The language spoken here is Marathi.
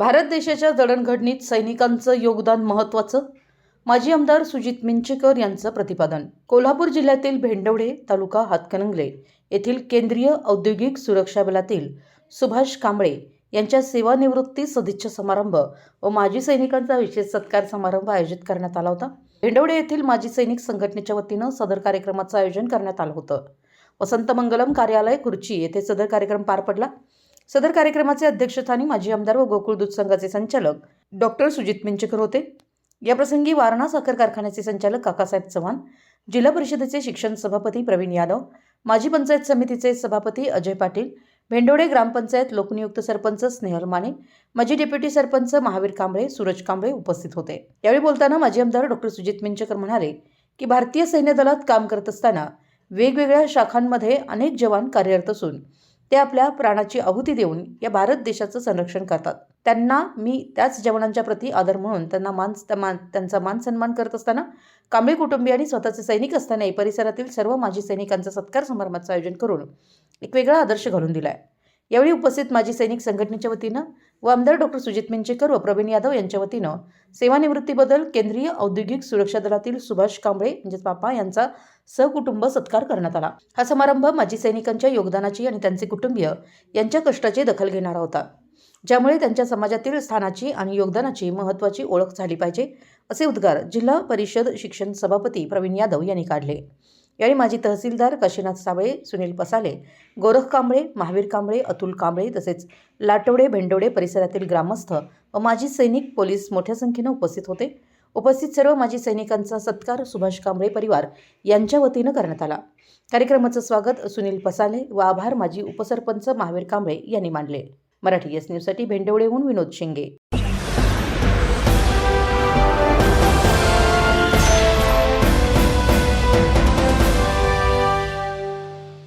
भारत देशाच्या जडणघडणीत सैनिकांचं योगदान महत्त्वाचं? माजी आमदार सुजित मिंचेकर यांचं प्रतिपादन. कोल्हापूर जिल्ह्यातील भेंडवडे तालुका हातकणंगले येथील केंद्रीय औद्योगिक सुरक्षा बलातील सुभाष कांबळे यांच्या सेवानिवृत्ती सदिच्छा समारंभ व माजी सैनिकांचा विशेष सत्कार समारंभ आयोजित करण्यात आला होता. भेंडवडे येथील माजी सैनिक संघटनेच्या वतीनं सदर कार्यक्रमाचं आयोजन करण्यात आलं होतं. वसंत मंगलम कार्यालय खुर्ची येथे सदर कार्यक्रम पार पडला. सदर कार्यक्रमाचे अध्यक्षस्थानी माजी आमदार व गोकुळ दूध संघाचे संचालक डॉक्टर सुजित मिंचेकर होते. याप्रसंगी वारणा साखर कारखान्याचे संचालक काकासाहेब चव्हाण जिल्हा परिषदेचे शिक्षण सभापती प्रवीण यादव माजी पंचायत समितीचे सभापती अजय पाटील भेंडोडे ग्रामपंचायत लोकनियुक्त सरपंच स्नेहल माने माजी डेप्युटी सरपंच महावीर कांबळे सूरज कांबळे उपस्थित होते. यावेळी बोलताना माजी आमदार डॉक्टर सुजित मिंचकर म्हणाले की भारतीय सैन्य दलात काम करत असताना वेगवेगळ्या शाखांमध्ये अनेक जवान कार्यरत असून ते आपल्या प्राणाची आहुती देऊन या भारत देशाचं संरक्षण करतात. त्यांना मी त्याच जवानांच्या प्रती आदर म्हणून त्यांना मान मान त्यांचा मान सन्मान करत असताना कांबळे आणि स्वतःचे सैनिक असतानाही परिसरातील सर्व माजी सैनिकांचा सत्कार समारंभाचं आयोजन करून एक वेगळा आदर्श घालून दिला आहे यावेळी उपस्थित माजी सैनिक संघटनेच्या वतीनं व आमदार डॉक्टर सुजित मिंचेकर व प्रवीण यादव यांच्या वतीनं सेवानिवृत्तीबद्दल केंद्रीय औद्योगिक सुरक्षा दलातील सुभाष कांबळे म्हणजेच पापा यांचा सहकुटुंब सत्कार करण्यात आला. हा समारंभ माजी सैनिकांच्या योगदानाची आणि त्यांचे कुटुंबीय यांच्या कष्टाची दखल घेणारा होता. ज्यामुळे त्यांच्या समाजातील स्थानाची आणि योगदानाची महत्त्वाची ओळख झाली पाहिजे असे उद्गार जिल्हा परिषद शिक्षण सभापती प्रवीण यादव यांनी काढले. यावेळी माजी तहसीलदार काशीनाथ साबळे सुनील पसाले गोरख कांबळे महावीर कांबळे अतुल कांबळे तसेच लाटवडे भेंडवडे परिसरातील ग्रामस्थ व माजी सैनिक पोलीस मोठ्या संख्येनं उपस्थित होते. उपस्थित सर्व माजी सैनिकांचा सत्कार सुभाष कांबळे परिवार यांच्या वतीनं करण्यात आला. कार्यक्रमाचं स्वागत सुनील पसाले व आभार माजी उपसरपंच महावीर कांबळे यांनी मानले. मराठी एस न्यूजसाठी भेंडवडेहून विनोद शिंगे.